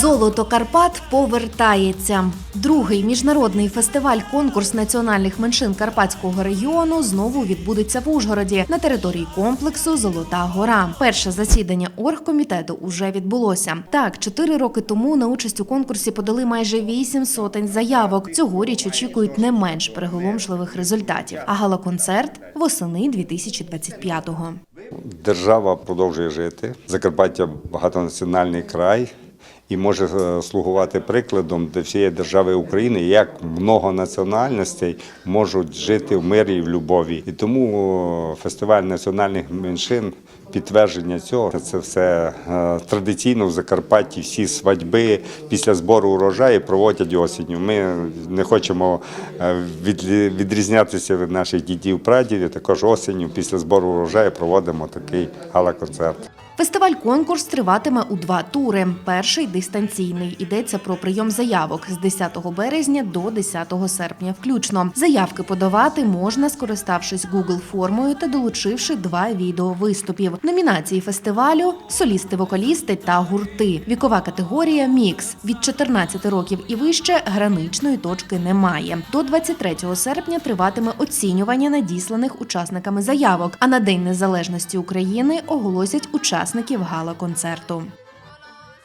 Золото Карпат повертається. Другий міжнародний фестиваль-конкурс національних меншин Карпатського регіону знову відбудеться в Ужгороді на території комплексу Золота Гора. Перше засідання оргкомітету уже відбулося. Так, чотири роки тому на участь у конкурсі подали майже вісім сотень заявок. Цьогоріч очікують не менш приголомшливих результатів. А гала-концерт восени 2025-го. Держава продовжує жити. Закарпаття багатонаціональний край і може е, слугувати прикладом для всієї держави України, як много національностей можуть жити в мирі і в любові. І тому фестиваль національних меншин. Підтвердження цього це все е, традиційно в Закарпатті. Всі свадьби після збору урожаю проводять осінню. Ми не хочемо е, відрізнятися від наших дідів прадідів. Також осінню після збору урожаю проводимо такий гала-концерт. Фестиваль-конкурс триватиме у два тури. Перший дистанційний. Йдеться про прийом заявок з 10 березня до 10 серпня включно. Заявки подавати можна, скориставшись Google формою та долучивши два відео виступів. Номінації фестивалю солісти-вокалісти та гурти. Вікова категорія мікс від 14 років і вище граничної точки немає. До 23 серпня триватиме оцінювання надісланих учасниками заявок. А на День Незалежності України оголосять учасників гала-концерту.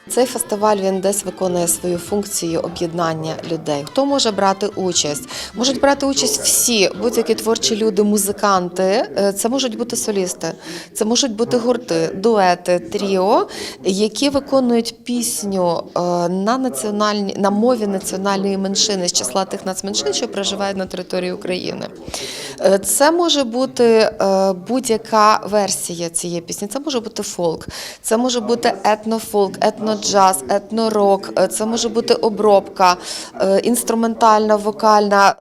Цей фестиваль він десь виконує свою функцію об'єднання людей. Хто може брати участь? Можуть брати участь всі будь-які творчі люди, музиканти. Е, Це можуть бути солісти, це можуть бути гурти, дуети, тріо, які виконують пісню е, на національній на мові національної меншини з числа тих нацменшин, що проживають на території України. Е, Це може бути будь-яка версія цієї пісні. Це може бути фолк, це може бути етнофолк, етноджаз, етнорок, е, це може бути обробка, е, інструментальна, вокальна.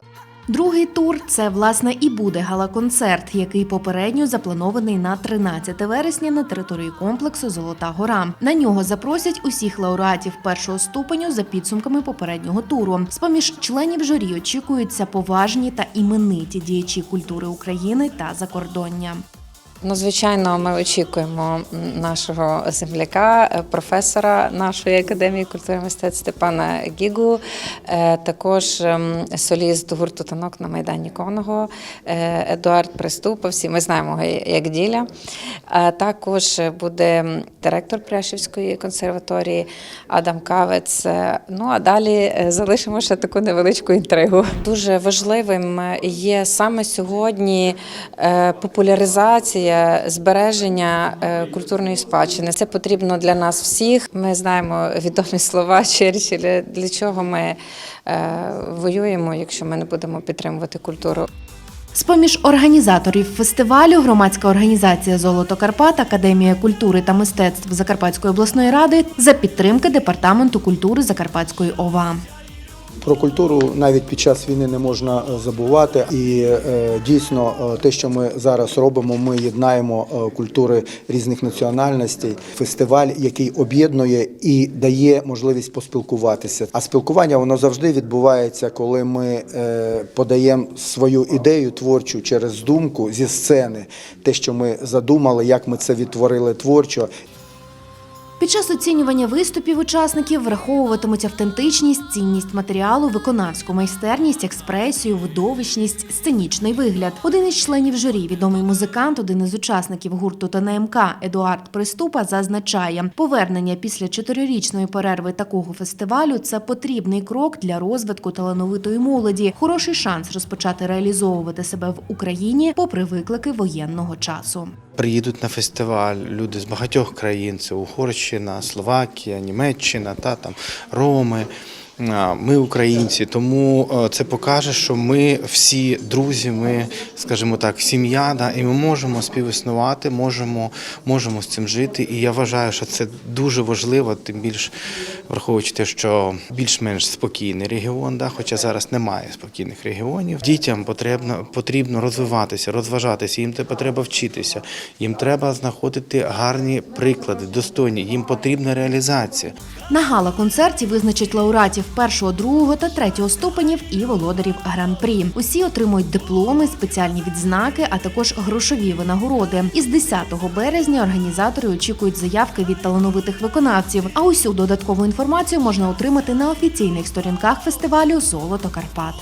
Другий тур це власне і буде гала-концерт, який попередньо запланований на 13 вересня на території комплексу Золота Гора. На нього запросять усіх лауреатів першого ступеню за підсумками попереднього туру. З поміж членів журі очікуються поважні та імениті діячі культури України та закордоння. Ну, звичайно, ми очікуємо нашого земляка, е, професора нашої академії культури і мистецтв Степана Гігу, е, також ем, соліст гурту танок на Майдані Коного, е, Едуард Приступа. Всі ми знаємо його як діля. А також буде директор Пряшівської консерваторії Адам Кавець. Ну а далі залишимо ще таку невеличку інтригу. Дуже важливим є саме сьогодні е, популяризація, збереження е, культурної спадщини. Це потрібно для нас всіх. Ми знаємо відомі слова Черчилля, для чого ми е, воюємо, якщо ми не будемо підтримувати культуру. З-поміж організаторів фестивалю громадська організація Золото Карпат, Академія культури та мистецтв Закарпатської обласної ради за підтримки департаменту культури Закарпатської ОВА. Про культуру навіть під час війни не можна е, забувати. І е, дійсно, е, те, що ми зараз робимо, ми єднаємо культури різних національностей. Фестиваль, який об'єднує і дає можливість поспілкуватися. А спілкування воно завжди відбувається, коли ми подаємо свою ідею творчу через думку зі сцени, те, що ми задумали, як ми це відтворили творчо, Під час оцінювання виступів учасників враховуватимуть автентичність, цінність матеріалу, виконавську майстерність, експресію, видовищність, сценічний вигляд. Один із членів журі, відомий музикант, один із учасників гурту ТНМК Едуард Приступа зазначає, повернення після чотирирічної перерви такого фестивалю це потрібний крок для розвитку талановитої молоді, хороший шанс розпочати реалізовувати себе в Україні попри виклики воєнного часу. Приїдуть на фестиваль люди з багатьох країн: це Угорщина, Словакія, Німеччина, та там Роми. Ми українці, тому е, це покаже, що ми всі друзі, ми, скажімо так, сім'я, да, і ми можемо співіснувати, можемо, можемо з цим жити. І я вважаю, що це дуже важливо, тим більш враховуючи те, що більш-менш спокійний регіон, да, хоча зараз немає спокійних регіонів. Дітям потрібно, потрібно розвиватися, розважатися, їм треба вчитися, їм треба знаходити гарні приклади, достойні, їм потрібна реалізація. На гала-концерті визначать лауреатів першого, другого та третього ступенів і володарів гран-прі. Усі отримують дипломи, спеціальні відзнаки, а також грошові винагороди. Із 10 березня організатори очікують заявки від талановитих виконавців. А усю додаткову інформацію можна отримати на офіційних сторінках фестивалю Золото Карпат.